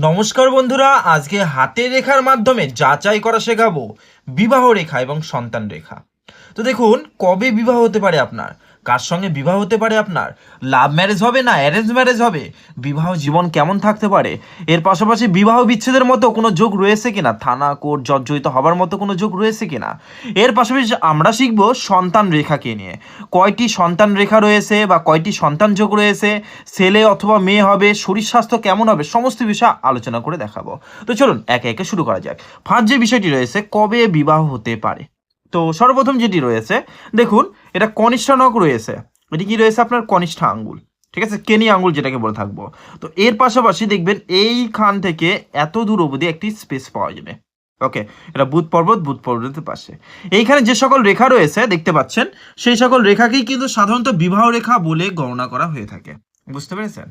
নমস্কার বন্ধুরা, আজকে হাতে রেখার মাধ্যমে যাচাই করা শেখাবো বিবাহ রেখা এবং সন্তান রেখা। তো দেখুন, কবে বিবাহ হতে পারে আপনার? কার সঙ্গে বিবাহ হতে পারে আপনার? লাভ ম্যারেজ হবে না অ্যারেঞ্জ ম্যারেজ হবে? বিবাহ জীবন কেমন থাকতে পারে? এর পাশাপাশি বিবাহ বিচ্ছেদের মতো কোনো যোগ রয়েছে কিনা? থানা, কোর্ট, জর্জরিত হবার মতো কোনো যোগ রয়েছে কিনা? এর পাশাপাশি আমরা শিখব সন্তান রেখাকে নিয়ে। কয়টি সন্তান রেখা রয়েছে বা কয়টি সন্তান যোগ রয়েছে? ছেলে অথবা মেয়ে হবে, শরীর স্বাস্থ্য কেমন হবে? সমস্ত বিষয় আলোচনা করে দেখাবো। তো চলুন, একে একে শুরু করা যাক। ফার্স্ট যে বিষয়টি রয়েছে, কবে বিবাহ হতে পারে? তো সর্বপ্রথম যেটি রয়েছে, দেখুন, এটা কনিষ্ঠা নখ রয়েছে। এটি কি রয়েছে আপনার? কনিষ্ঠা আঙ্গুল। ঠিক আছে? কেনি আঙ্গুল যেটাকে বলে থাকব। তো এর পাশাপাশি দেখবেন, এইখান থেকে এত দূর অবধি একটি স্পেস পাওয়া যাবে। ওকে এটা বুধ পর্বত, বুধ পর্বতের পাশে। এইখানে যে সকল রেখা রয়েছে, দেখতে পাচ্ছেন, সেই সকল রেখাকেই কিন্তু সাধারণত বিবাহ রেখা বলে গণনা করা হয়ে থাকে। বুঝতে পেরেছেন?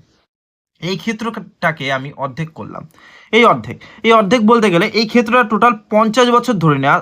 এই ক্ষেত্রটাকে আমি অর্ধেক করলাম। এই অর্ধেক। এই অর্ধেক বলতে গেলে, এই ক্ষেত্রটা টোটাল পঞ্চাশ বছর ধরে নেওয়া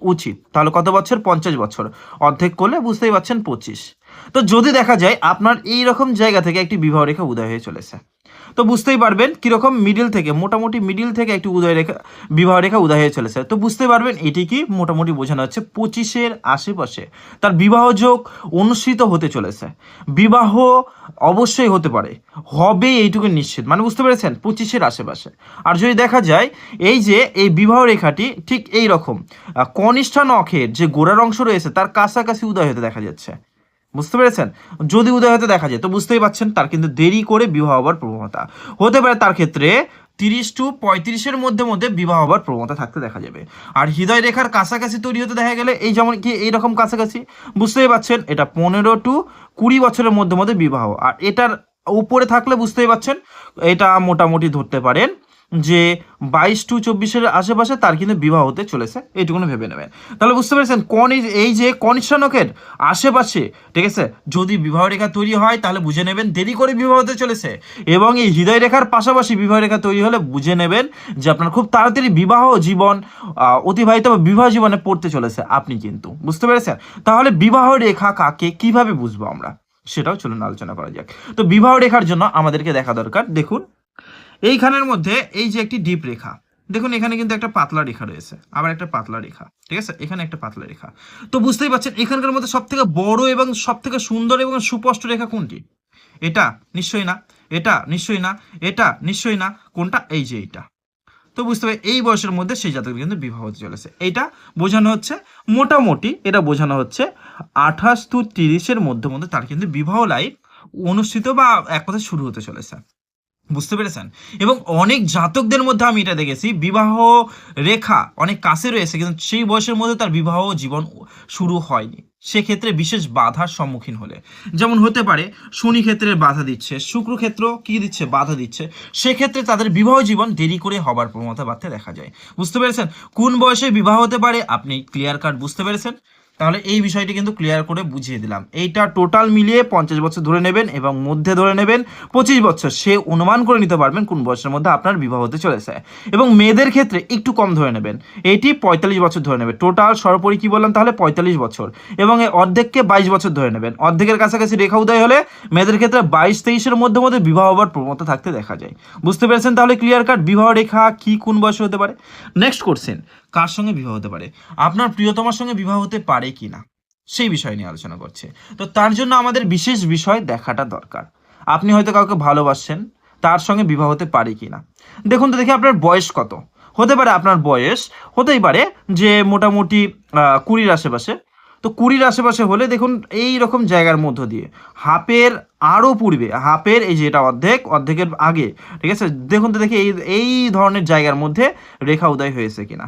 উচিত। তাহলে কত বছর? পঞ্চাশ বছর। অর্ধেক করলে বুঝতেই পারছেন পঁচিশ। তো যদি দেখা যায়, আপনার এই রকম জায়গা থেকে একটি বিবাহ রেখা উদয় হয়ে চলেছে। তো বুঝতেই পারবেন কীরকম মিডিল থেকে, মোটামুটি মিডিল থেকে একটি উদয় রেখা, বিবাহ রেখা উদয় হয়ে চলেছে। তো বুঝতে পারবেন এটি কি মোটামুটি বোঝানো হচ্ছে পঁচিশের আশেপাশে। তার বিবাহ যোগ অনুষ্ঠিত হতে চলেছে। বিবাহ অবশ্যই হতে পারে। হবে এইটুকু নিশ্চিত। মানে বুঝতে পেরেছেন? পঁচিশের আশেপাশে। আর যদি দেখা যায়, এই যে এই বিবাহ রেখাটি ঠিক এই রকম। কনিষ্ঠা নখের যে গোড়ার অংশ রয়েছে, তার কাছাকাছি উদয় হতে দেখা যাচ্ছে। বুঝতে পেরেছেন? যদি উদয় হতে দেখা যায়, তো বুঝতেই পারছেন তার কিন্তু দেরি করে বিবাহ হবার প্রবণতা। হতে পারে তার ক্ষেত্রে তিরিশ টু পঁয়ত্রিশের মধ্যে মধ্যে বিবাহ হবার প্রবণতা থাকতে দেখা যাবে। আর হৃদয় রেখার কাছাকাছি তৈরি হতে দেখা গেলে এই যেমন কি এইরকম কাছাকাছি? বুঝতেই পারছেন এটা পনেরো টু কুড়ি বছরের মধ্যে মধ্যে বিবাহ। আর এটার উপরে থাকলে বুঝতেই পারছেন এটা মোটামুটি ধরতে পারেন যে বাইশ টু চব্বিশের আশেপাশে তার কিন্তু বিবাহ হতে চলেছে, এইটুকুনি ভেবে নেবেন। তাহলে বুঝতে পেরেছেন কোন এই- যে কনিষ্ঠানকের আশেপাশে, ঠিক আছে, যদি বিবাহ রেখা তৈরি হয়, তাহলে বুঝে নেবেন দেরি করে বিবাহ হতে চলেছে। এবং এই হৃদয় রেখার পাশাপাশি বিবাহ রেখা তৈরি হলে বুঝে নেবেন যে আপনার খুব তাড়াতাড়ি বিবাহ জীবন অতিবাহিত বা বিবাহ জীবনে পড়তে চলেছে আপনি কিন্তু। বুঝতে পেরেছেন? তাহলে বিবাহ রেখা কাকে কীভাবে বুঝব আমরা? সেটাও চলুন আলোচনা করা যাক। তো বিবাহ রেখার জন্য আমাদেরকে দেখা দরকার, দেখুন। এইখানের মধ্যে এই যে একটি ডিপ রেখা, দেখুন এখানে কিন্তু একটা পাতলা রেখা রয়েছে, আবার একটা পাতলা রেখা, ঠিক আছে? এখানে একটা পাতলা রেখা। তো বুঝতেই পারছেন এখানকার মধ্যে সব থেকে বড় এবং সব থেকে সুন্দর এবং সুস্পষ্ট রেখা কোনটি? এটা নিশ্চয়ই না, এটা নিশ্চয়ই না, এটা নিশ্চয়ই না, কোনটা? এই যে এইটা। তো বুঝতে পারি এই বয়সের মধ্যে সেই জাতকের কিন্তু বিবাহ হতে চলেছে। এইটা বোঝানো হচ্ছে, মোটামুটি এটা বোঝানো হচ্ছে আঠাশ টু তিরিশের মধ্যে মধ্যে তার কিন্তু বিবাহ লাইফ অনুষ্ঠিত বা এক কথায় শুরু হতে চলেছে। বুঝতে পেরেছেন? এবং অনেক জাতকদের মধ্যে আমি এটা দেখেছি, বিবাহ রেখা অনেক কাছে রয়েছে, কিন্তু সেই বয়সের মধ্যে তার বিবাহ জীবন শুরু হয়নি। সেক্ষেত্রে বিশেষ বাধার সম্মুখীন হলে। যেমন হতে পারে, শনি ক্ষেত্রে বাধা দিচ্ছে, শুক্র ক্ষেত্র কি দিচ্ছে? বাধা দিচ্ছে। সেক্ষেত্রে তাদের বিবাহ জীবন দেরি করে হবার প্রবণতা বাড়তে দেখা যায়। বুঝতে পেরেছেন? কোন বয়সে বিবাহ হতে পারে? আপনি ক্লিয়ার কাট বুঝতে পেরেছেন? তাহলে এই বিষয়টি কিন্তু ক্লিয়ার করে বুঝিয়ে দিলাম। এইটা টোটাল মিলিয়ে পঞ্চাশ বছর ধরে নেবেন এবং মধ্যে ধরে নেবেন পঁচিশ বছর। সে অনুমান করে নিতে পারবেন কোন বয়সের মধ্যে আপনার বিবাহ হতে চলেছে। এবং মেয়েদের ক্ষেত্রে একটু কম ধরে নেবেন। এইটি পঁয়তাল্লিশ বছর ধরে নেবে। টোটাল সর্বোপরি কি বললাম তাহলে? পঁয়তাল্লিশ বছর। এবং এই অর্ধেককে বাইশ বছর ধরে নেবেন। অর্ধেকের কাছাকাছি রেখা উদয় হলে মেয়েদের ক্ষেত্রে বাইশ তেইশের মধ্যে মধ্যে বিবাহ হবার প্রবণতা থাকতে দেখা যায়। বুঝতে পেরেছেন তাহলে ক্লিয়ার কাট বিবাহ রেখা কি কোন বয়সে হতে পারে? নেক্সট কোশ্চেন কার সঙ্গে বিবাহ হতে পারে? আপনার প্রিয়তমার সঙ্গে বিবাহ হতে পারে কি না? সেই বিষয় নিয়ে আলোচনা করছে। তো তার জন্য আমাদের বিশেষ বিষয় দেখাটা দরকার। আপনি হয়তো কাউকে ভালোবাসছেন তার সঙ্গে বিবাহ হতে পারে কি না? দেখুন তো দেখি আপনার বয়স কত? হতে পারে আপনার বয়স, হতেই পারে যে মোটামুটি কুড়ির আশেপাশে। তো কুড়ির আশেপাশে হলে দেখুন এই রকম জায়গার মধ্য দিয়ে। হাফের আরও পূর্বে, হাফের এই যে এটা অর্ধেক, অর্ধেকের আগে, ঠিক আছে? দেখুন তো দেখি এই এই ধরনের জায়গার মধ্যে রেখা উদয় হয়েছে কিনা।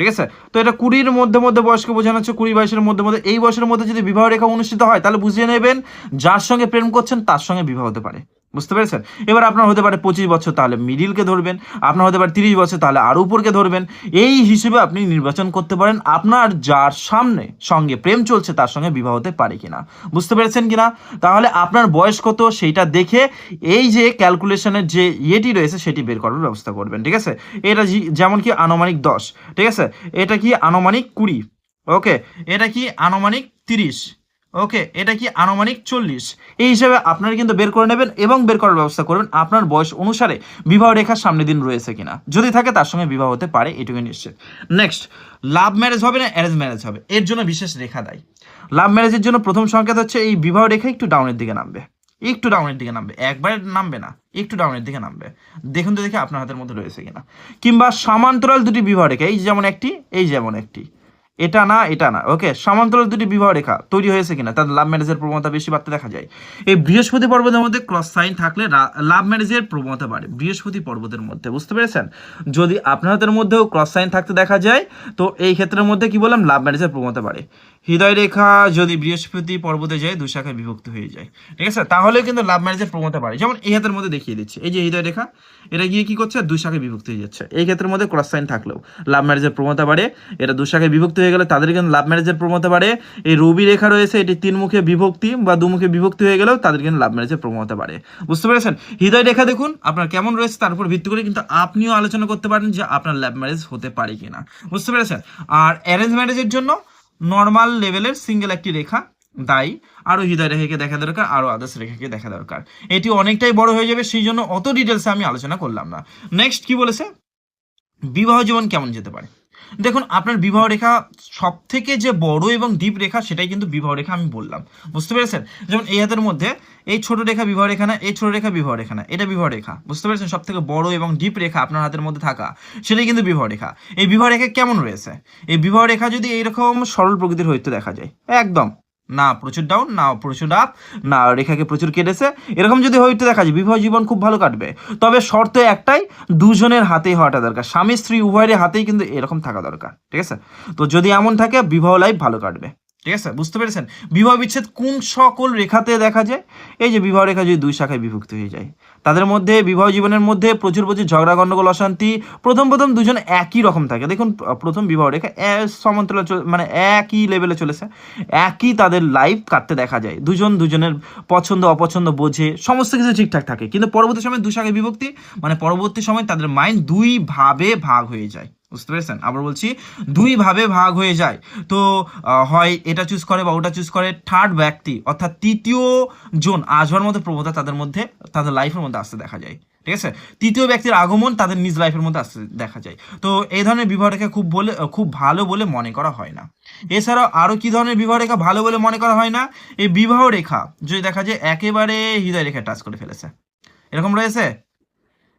ঠিক আছে? তো এটা কুড়ির মধ্যে মধ্যে বয়সকে বোঝানো হচ্ছে, কুড়ি বয়সের মধ্যে মধ্যে, এই বয়সের মধ্যে যদি বিবাহ রেখা অনুষ্ঠিত হয়, তাহলে বুঝিয়ে নেবেন যার সঙ্গে প্রেম করছেন তার সঙ্গে বিবাহ হতে পারে। বুঝতে পেরেছেন? এবার আপনার হতে পারে পঁচিশ বছর, তাহলে মিডিলকে ধরবেন। আপনার হতে পারে তিরিশ বছর, তাহলে আরও উপরকে ধরবেন। এই হিসেবে আপনি নির্বাচন করতে পারেন। আপনার যার সামনে সঙ্গে প্রেম চলছে, তার সঙ্গে বিবাহ হতে পারে কিনা। বুঝতে পেরেছেন কিনা? তাহলে আপনার বয়স কত, সেইটা দেখে এই যে ক্যালকুলেশনের যে ইয়েটি রয়েছে, সেটি বের করার ব্যবস্থা করবেন, ঠিক আছে? এটা যেমন কি আনুমানিক দশ, ঠিক আছে? এটা কি আনুমানিক কুড়ি, ওকে? এটা কি আনুমানিক তিরিশ? ওকে, এটা কি আনুমানিক চল্লিশ? এই হিসাবে আপনারা কিন্তু বের করে নেবেন এবং বের করার ব্যবস্থা করবেন আপনার বয়স অনুসারে বিবাহ রেখার সামনে দিন রয়েছে কিনা। যদি থাকে তার সঙ্গে বিবাহ হতে পারে এটুকু নিশ্চিত। নেক্সট লাভ ম্যারেজ হবে না অ্যারেঞ্জ ম্যারেজ হবে? এর জন্য বিশেষ রেখা দেয়। লাভ ম্যারেজের জন্য প্রথম সংকেত হচ্ছে এই বিবাহ রেখা একটু ডাউনের দিকে নামবে। একটু ডাউনের দিকে নামবে। একবারে নামবে না, একটু ডাউনের দিকে নামবে। দেখুন তো দেখে আপনার হাতের মধ্যে রয়েছে কিনা। কিংবা সমান্তরাল দুটি বিবাহ রেখা, এই যেমন একটি, এই যেমন একটি। এটা না এটা না। ওকে সমান্তরাল দুটি বিবাহ রেখা তৈরি হয়েছে কিনা, তাদের লাভ ম্যারেজের প্রবণতা বেশি বাড়তে দেখা যায়। এই বৃহস্পতি পর্বতের মধ্যে ক্রস সাইন থাকলে লাভ ম্যারেজের প্রবণতা বাড়ে, বৃহস্পতি পর্বতের মধ্যে, বুঝতে পেরেছেন? যদি আপনার হাতের মধ্যেও ক্রস সাইন থাকতে দেখা যায়, তো এই ক্ষেত্রের মধ্যে কি বললাম লাভ ম্যারেজের প্রবণতা বাড়ে। হৃদয় রেখা যদি বৃহস্পতি পর্বতে যায়, দুই শাখায় বিভক্ত হয়ে যায়। ঠিক আছে? তাহলে কিন্তু লাভ ম্যারেজের প্রবণতা বাড়ে। যেমন এই হাতের মধ্যে দেখিয়ে দিচ্ছি, এই যে হৃদয় রেখা, এটা গিয়ে কি করছে, দুই শাখায় বিভক্ত হয়ে যাচ্ছে। এই ক্ষেত্রের মধ্যে ক্রস সাইন থাকলেও লাভ ম্যারেজের প্রবণতা বাড়ে, এটা দুই শাখায় বিভক্ত হয়ে গেলে তাদের কিন্তু লাভ ম্যারেজের প্রবণতা পারে। এই রবি রেখা রয়েছে, এটি তিন মুখে বিভক্তি বা দুমুখে বিভক্তি হয়ে গেলেও তাদের কিন্তু লাভ ম্যারেজের প্রবণতা পারে। বুঝতে পেরেছেন? হৃদয় রেখা দেখুন, আপনার কেমন রয়েছে তার উপর ভিত্তি করে কিন্তু আপনিও আলোচনা করতে পারেন যে আপনার লাভ ম্যারেজ হতে পারে কিনা। বুঝতে পেরেছেন? আর অ্যারেঞ্জ ম্যারেজের জন্য নর্মাল লেভেলের সিঙ্গেল একটি রেখা দায়ী। আরও হৃদয় রেখাকে দেখা দরকার, আরও আদার্স রেখাকে দেখা দরকার। এটি অনেকটাই বড় হয়ে যাবে, সেই জন্য অত ডিটেলসে আমি আলোচনা করলাম না। নেক্সট কি বলেছে? বিবাহ জীবন কেমন যেতে পারে? দেখুন, আপনার বিবাহ রেখা সব থেকে যে বড় এবং ডিপ রেখা, সেটাই কিন্তু বিবাহ রেখা আমি বললাম। বুঝতে পেরেছেন? যেমন এই হাতের মধ্যে, এই ছোট রেখা বিবাহ রেখা না, এই ছোট রেখা বিবাহ রেখা না, এটা বিবাহ রেখা। বুঝতে পেরেছেন? সব থেকে বড় এবং ডিপ রেখা আপনার হাতের মধ্যে থাকা, সেটাই কিন্তু বিবাহ রেখা। এই বিবাহ রেখা কেমন রয়েছে? এই বিবাহ রেখা যদি এইরকম সরল প্রকৃতির হইতে দেখা যায়, একদম। না, প্রচুর ডাউন না, প্রচুর আপ না, রেখাকে প্রচুর কেটেছে। এরকম যদি হইতে দেখা যায়, বিবাহ জীবন খুব ভালো কাটবে। তবে শর্ত একটাই, দুজনের হাতেই হওয়াটা দরকার। স্বামী স্ত্রী উভয়ের হাতেই কিন্তু এরকম থাকা দরকার, ঠিক আছে? তো যদি এমন থাকে, বিবাহ লাইফ ভালো কাটবে। ঠিক আছে? বুঝতে পেরেছেন? বিবাহ বিচ্ছেদ কোন সকল রেখাতে দেখা যায়? এই যে বিবাহ রেখা যদি দুই শাখায় বিভক্ত হয়ে যায়, তাদের মধ্যে বিবাহ জীবনের মধ্যে প্রচুর প্রচুর ঝগড়া গণ্ডগোল অশান্তি, প্রথম প্রথম দুজন একই রকম থাকে। দেখুন প্রথম বিবাহ রেখা সমান্তরাল মানে একই লেভেলে চলেছে। একই তাদের লাইফ কাটতে দেখা যায়। দুজন দুজনের পছন্দ, অপছন্দ বোঝে, সমস্ত কিছু ঠিকঠাক থাকে। কিন্তু পরবর্তী সময় দুই শাখায় বিভক্তি মানে পরবর্তী সময় তাদের মাইন্ড দুই ভাবে ভাগ হয়ে যায়। বুঝতে পেরেছেন? আবার বলছি, দুই ভাবে ভাগ হয়ে যায়। তো হয় এটা চুজ করে বা ওটা চুজ করে থার্ড ব্যক্তি, অর্থাৎ তৃতীয় জন আসবার মতো প্রবণতা তাদের মধ্যে, তাদের লাইফের মধ্যে আসতে দেখা যায়। ঠিক আছে? তৃতীয় ব্যক্তির আগমন তাদের নিজ লাইফের মধ্যে আসতে দেখা যায়। তো, এই ধরনের বিবাহ রেখা খুব বলে খুব ভালো বলে মনে করা হয় না। এছাড়াও আরও কি ধরনের বিবাহ রেখা ভালো বলে মনে করা হয় না? এই বিবাহ রেখা, যদি দেখা যায় একেবারে হৃদয় রেখা টাচ করে ফেলেছে। এরকম রয়েছে?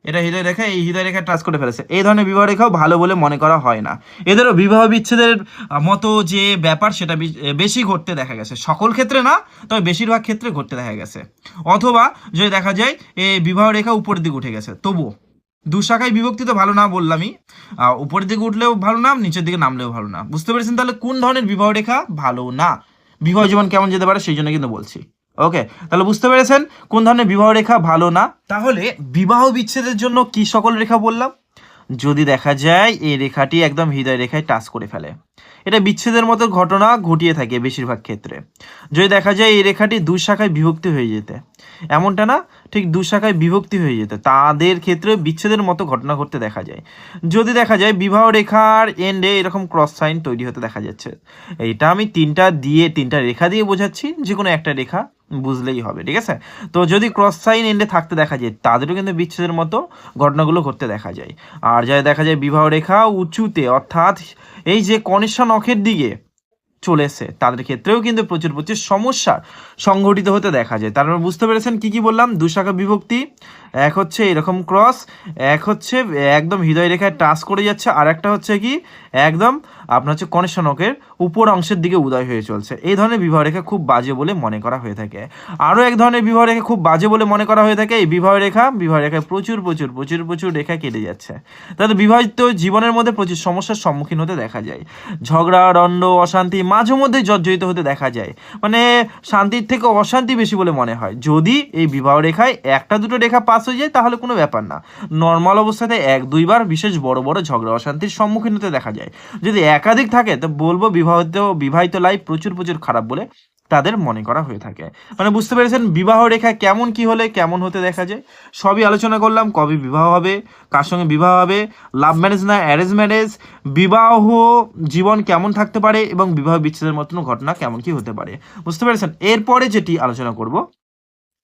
এটা হৃদয় রেখা, এই হৃদয় রেখা টাচ করে ফেলেছে। এই ধরনের বিবাহ রেখাও ভালো বলে মনে করা হয় না। এদেরও বিবাহ বিচ্ছেদের মতো যে ব্যাপার, সেটা বেশি ঘটতে দেখা গেছে। সকল ক্ষেত্রে না, তবে বেশিরভাগ ক্ষেত্রে ঘটতে দেখা গেছে। অথবা যদি দেখা যায় এই বিবাহ রেখা উপরের দিকে উঠে গেছে। তবুও দু শাখায় বিভক্তি তো ভালো না বললামই। উপরের দিকে উঠলেও ভালো না নিচের দিকে নামলেও ভালো না বুঝতে পেরেছেন তাহলে কোন ধরনের বিবাহ রেখা ভালো না? বিবাহ জীবন কেমন যেতে পারে, সেই জন্য কিন্তু বলছি। ওকে তাহলে বুঝতে পেরেছেন কোন ধরনের বিবাহ রেখা ভালো না? তাহলে বিবাহ বিচ্ছেদের জন্য কি সকল রেখা বললাম? যদি দেখা যায় এই রেখাটি একদম হৃদয় রেখায় টাচ করে ফেলে। এটা বিচ্ছেদের মতো ঘটনা ঘটিয়ে থাকে বেশিরভাগ ক্ষেত্রে। যদি দেখা যায় এই রেখাটি দুই শাখায় বিভক্তি হয়ে যেতে, এমনটা না? ঠিক দুই শাখায় বিভক্তি হয়ে যেতে। তাদের ক্ষেত্রে বিচ্ছেদের মতো ঘটনা ঘটতে দেখা যায়। যদি দেখা যায় বিবাহ রেখার এন্ডে এরকম ক্রস সাইন তৈরি হতে দেখা যাচ্ছে, এইটা আমি তিনটা দিয়ে, তিনটা রেখা দিয়ে বোঝাচ্ছি যে কোনো একটা রেখা বুঝলেই হবে, ঠিক আছে? তো যদি ক্রস সাইন এন্ডে থাকতে দেখা যায়, তাদেরও কিন্তু বিচ্ছেদের মতো ঘটনাগুলো ঘটতে দেখা যায়। আর যা দেখা যায় বিবাহ রেখা উঁচুতে, অর্থাৎ এই যে কনিষ্ঠা নখের দিকে চলেছে তাদের ক্ষেত্রেও কিন্তু প্রচুর প্রচুর সমস্যা সংঘটিত হতে দেখা যায়। তার বুঝতে পেরেছেন কি কি বললাম? দুশাখা বিভক্তি এক হচ্ছে এরকম ক্রস, এক হচ্ছে একদম হৃদয় রেখায় টাচ করে যাচ্ছে, আর একটা হচ্ছে কি, একদম আপনার হচ্ছে কনিষ্ঠা নখের উপর অংশের দিকে উদয় হয়ে চলছে। এই ধরনের বিবাহ রেখা খুব বাজে বলে মনে করা হয়ে থাকে। আরও এক ধরনের বিবাহ রেখা খুব বাজে বলে মনে করা হয়ে থাকে, এই বিবাহ রেখা, বিবাহ রেখায় প্রচুর প্রচুর প্রচুর প্রচুর রেখা কেটে যাচ্ছে। তাদের বিবাহিত জীবনের মধ্যে প্রচুর সমস্যার সম্মুখীন হতে দেখা যায়। ঝগড়া, দণ্ড, অশান্তি মাঝে মধ্যে জর্জরিত হতে দেখা যায়। মানে শান্তির থেকে অশান্তি বেশি বলে মনে হয়। যদি এই বিবাহ রেখায় একটা দুটো রেখা পাস হয়ে যায়, তাহলে কোনো ব্যাপার না। নর্মাল অবস্থাতে এক, দুইবার বিশেষ বড় বড় ঝগড়া, অশান্তির সম্মুখীন হতে দেখা যায়। যদি একাধিক থাকে, তো বলব বিবাহিত বিবাহিত লাইফ প্রচুর প্রচুর খারাপ বলে তাদের মনে করা হয়ে থাকে। মানে বুঝতে পেরেছেন বিবাহ রেখা কেমন, কি হলে কেমন হতে দেখা যায়? সবই আলোচনা করলাম, কবে বিবাহ হবে, কার সঙ্গে বিবাহ হবে লাভ ম্যারেজ না অ্যারেঞ্জ ম্যারেজ বিবাহ জীবন কেমন থাকতে পারে এবং বিবাহ বিচ্ছেদের মতন ঘটনা কেমন কি হতে পারে? বুঝতে পেরেছেন? এরপরে যেটি আলোচনা করব,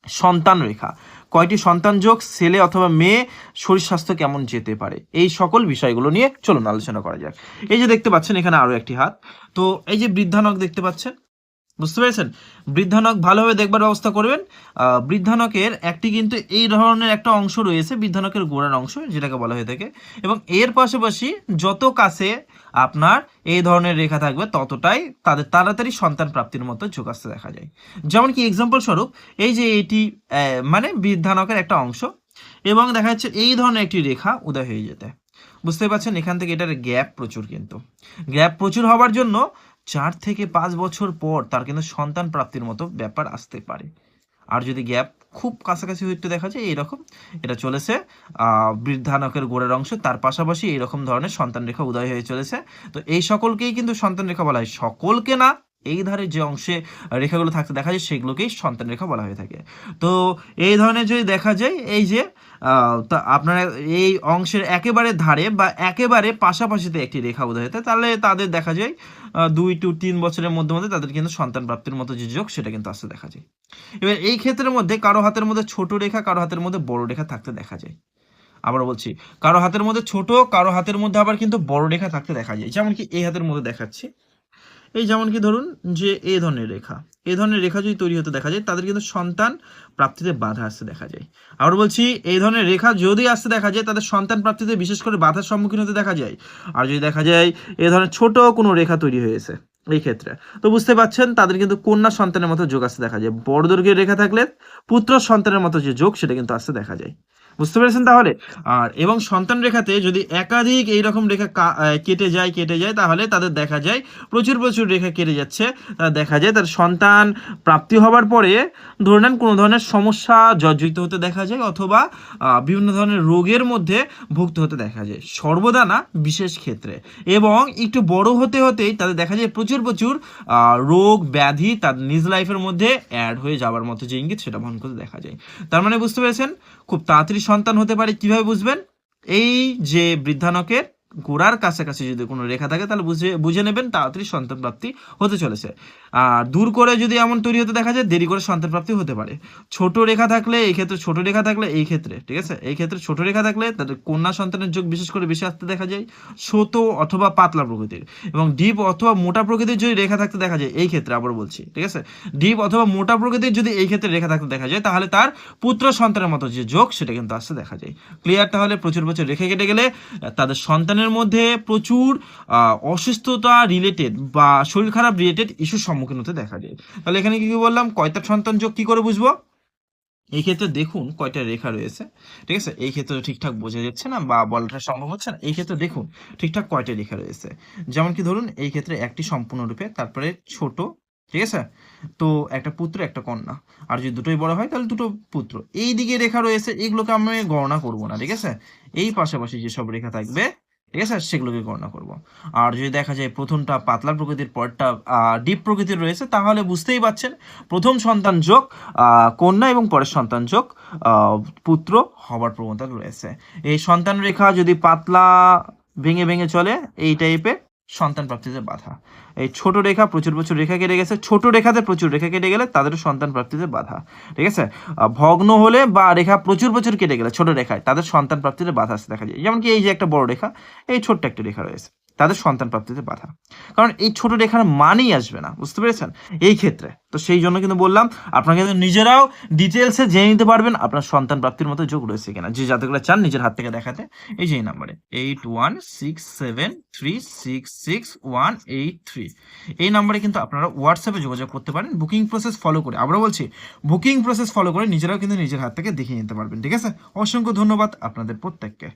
সন্তান রেখা। কয়টি সন্তান যোগ, ছেলে অথবা মেয়ে, শরীর স্বাস্থ্য কেমন যেতে পারে? এই সকল বিষয়গুলো নিয়ে চলুন আলোচনা করা যাক। এই যে দেখতে পাচ্ছেন এখানে আরও একটি হাত। তো এই যে বৃদ্ধানক দেখতে পাচ্ছেন বুঝতে পেরেছেন? বৃদ্ধানক ভালোভাবে দেখবার ব্যবস্থা করবেন। বৃদ্ধানকের একটি কিন্তু এই ধরনের একটা অংশ রয়েছে, বৃদ্ধানকের গোড়ার অংশ, যেটাকে বলা হয়ে থাকে। এবং এর পাশাপাশি যত কাছে আপনার এই ধরনের রেখা থাকবে, ততটাই তাদের তাড়াতাড়ি সন্তান প্রাপ্তির মতো ঝোঁক আসতে দেখা যায়। যেমন কি এক্সাম্পল স্বরূপ, এই যে এটি মানে বৃদ্ধানকের একটা অংশ, এবং দেখা যাচ্ছে এই ধরনের একটি রেখা উদয় হয়ে যেতে। বুঝতে পারছেন, এখান থেকে এটার গ্যাপ প্রচুর কিন্তু। গ্যাপ প্রচুর হওয়ার জন্য চার থেকে পাঁচ বছর পর তার কিন্তু সন্তান প্রাপ্তির মতো ব্যাপার আসতে পারে। আর যদি গ্যাপ খুব কাছাকাছি হইতে দেখা যায়, এইরকম। এটা চলেছে বৃদ্ধানকের গোড়ের অংশ। তার পাশাপাশি এইরকম ধরনের সন্তান রেখা উদয় হয়ে চলেছে। তো এই সকলকেই কিন্তু সন্তান রেখা বলা হয়। সকলকে না এই ধারে যে অংশে রেখাগুলো থাকতে দেখা যায়, সেগুলোকেই সন্তান রেখা বলা হয়ে থাকে। তো এই ধরনের যদি দেখা যায়, এই যে তা আপনারা এই অংশের একেবারে ধারে বা একেবারে পাশাপাশিতে একটি রেখা উদয় হতে তাহলে তাদের দেখা যায় দুই টু তিন বছরের মধ্যে মধ্যে তাদের কিন্তু সন্তান প্রাপ্তির মতো যে যোগ, সেটা কিন্তু আসতে দেখা যায়। এবার এই ক্ষেত্রের মধ্যে কারও হাতের মধ্যে ছোট রেখা, কারও হাতের মধ্যে বড় রেখা থাকতে দেখা যায়। আবার বলছি, কারও হাতের মধ্যে ছোট, কারও হাতের মধ্যে আবার কিন্তু বড় রেখা থাকতে দেখা যায়। যেমন কি এই হাতের মধ্যে দেখাচ্ছি। এই যেমন কি ধরুন যে এ ধরনের রেখা, এ ধরনের রেখা যদি তৈরি হতে দেখা যায়, তাদের কিন্তু সন্তান প্রাপ্তিতে বাধা আসতে দেখা যায়। আবার বলছি এই ধরনের রেখা যদি আসতে দেখা যায়, তাদের সন্তান প্রাপ্তিতে বিশেষ করে বাধার সম্মুখীন হতে দেখা যায়। আর যদি দেখা যায়, এ ধরনের ছোট কোনো রেখা তৈরি হয়েছে এই ক্ষেত্রে, তো বুঝতে পাচ্ছেন তাদের কিন্তু কন্যা সন্তানের মতো যোগ আসতে দেখা যায়। বড় দৈর্ঘ্যের রেখা থাকলে পুত্র সন্তানের মতো যে যোগ, সেটা কিন্তু আসতে দেখা যায়। বুঝতে পেরেছেন তাহলে? আর এবং সন্তান রেখাতে যদি একাধিক এইরকম রেখা কেটে যায় কেটে যায়, তাহলে তাদের দেখা যায়, প্রচুর প্রচুর রেখা কেটে যাচ্ছে। দেখা যায় তার সন্তান প্রাপ্তি হবার পরে ধরে নেন কোনো ধরনের সমস্যা জর্জরিত হতে দেখা যায় অথবা বিভিন্ন ধরনের রোগের মধ্যে ভুক্ত হতে দেখা যায়, সর্বদা না, বিশেষ ক্ষেত্রে। এবং একটু বড় হতে হতেই তাদের দেখা যায় প্রচুর প্রচুর রোগ, ব্যাধি তার নিজ লাইফের মধ্যে অ্যাড হয়ে যাওয়ার মতো যে ইঙ্গিত সেটা বহন করতে দেখা যায়। তার মানে বুঝতে পেরেছেন? খুব তাড়াতাড়ি সন্তান হতে পারে কীভাবে বুঝবেন? এই যে বৃদ্ধানকের গোড়ার কাছাকাছি যদি কোনো রেখা থাকে, তাহলে বুঝে বুঝে নেবেন তাড়াতাড়ি সন্তান প্রাপ্তি হতে চলেছে। আর দূর করে যদি এমন তৈরি হতে দেখা যায়, দেরি করে সন্তান প্রাপ্তি হতে পারে। ছোট রেখা থাকলে এই ক্ষেত্রে ছোট রেখা থাকলে এই ক্ষেত্রে, ঠিক আছে? এই ক্ষেত্রে ছোট রেখা থাকলে তাদের কন্যা সন্তানের যোগ বিশেষ করে বেশি আসতে দেখা যায়, ছোট অথবা পাতলা প্রকৃতির। এবং ডিপ অথবা মোটা প্রকৃতির যদি রেখা থাকতে দেখা যায়, এই ক্ষেত্রে আবার বলছি, ঠিক আছে? ডিপ অথবা মোটা প্রকৃতির যদি এই ক্ষেত্রে রেখা থাকতে দেখা যায়, তাহলে তার পুত্র সন্তানের মতো যে যোগ, সেটা কিন্তু আসতে দেখা যায়। ক্লিয়ার তাহলে প্রচুর প্রচুর রেখে কেটে গেলে, তাদের সন্তানের মধ্যে প্রচুর অসুস্থতা রিলেটেড বা শরীর খারাপ রিলেটেড ইস্যুর সম্মুখীন হতে দেখা যায়। তাহলে এখানে কি কি বললাম? কয়টা সন্তান যোগ কি করে বুঝব? এই ক্ষেত্রে দেখুন কয়টা রেখা রয়েছে, ঠিক আছে? এই ক্ষেত্রে ঠিকঠাক বোঝা যাচ্ছে না বা বলাটা সম্ভব হচ্ছে না। এই ক্ষেত্রে দেখুন ঠিকঠাক কয়টা রেখা রয়েছে। যেমন কি ধরুন, এই ক্ষেত্রে একটি সম্পূর্ণরূপে, তারপরে ছোট, ঠিক আছে? তো একটা পুত্র, একটা কন্যা। আর যদি দুটোই বড় হয়, তাহলে দুটো পুত্র। এই দিকে রেখা রয়েছে, এগুলোকে আমি গণনা করব না, ঠিক আছে? এই পাশাপাশি যেসব রেখা থাকবে ঠিক আছে? সেগুলোকে গণনা করব। আর যদি দেখা যায় প্রথমটা পাতলা প্রকৃতির পরটা ডিপ প্রকৃতির রয়েছে, তাহলে বুঝতেই পাচ্ছেন প্রথম সন্তান যোগ কন্যা এবং পরের সন্তান যোগ পুত্র হবার প্রবণতা রয়েছে। এই সন্তান রেখা যদি পাতলা, ভেঙে ভেঙে চলে, এই টাইপের সন্তান প্রাপ্তিতে বাধা। এই ছোট রেখা প্রচুর প্রচুর রেখা কেটে গেছে। ছোট রেখাতে প্রচুর রেখা কেটে গেলে তাদের সন্তান প্রাপ্তিতে বাধা। ঠিক আছে? ভগ্ন হলে বা রেখা প্রচুর প্রচুর কেটে গেলে ছোট রেখায় তাদের সন্তান প্রাপ্তিতে বাধা আসতে দেখা যায়। যেমন কি এই যে একটা বড় রেখা, এই ছোট্ট একটা রেখা রয়েছে। তাদের সন্তান প্রাপ্তিতে বাধা। কারণ এই ছোট রেখার মানেই আসবে না, বুঝতে পেরেছেন? এই ক্ষেত্রে। তো সেই জন্য কিন্তু বললাম, আপনারা কিন্তু নিজেরাও ডিটেলসে জেনে নিতে পারবেন আপনার সন্তান প্রাপ্তির মতো যোগ রয়েছে কিনা। যে জাতকরা চান নিজের হাত থেকে দেখাতে। এই যে এই নাম্বারে eight one six seven three six six one eight three এই নাম্বারে কিন্তু আপনারা হোয়াটসঅ্যাপে যোগাযোগ করতে পারেন বুকিং প্রসেস ফলো করে। আমরা বলছি বুকিং প্রসেস ফলো করে নিজেরাও কিন্তু নিজের হাত থেকে দেখিয়ে নিতে পারবেন, ঠিক আছে? অসংখ্য ধন্যবাদ আপনাদের প্রত্যেককে।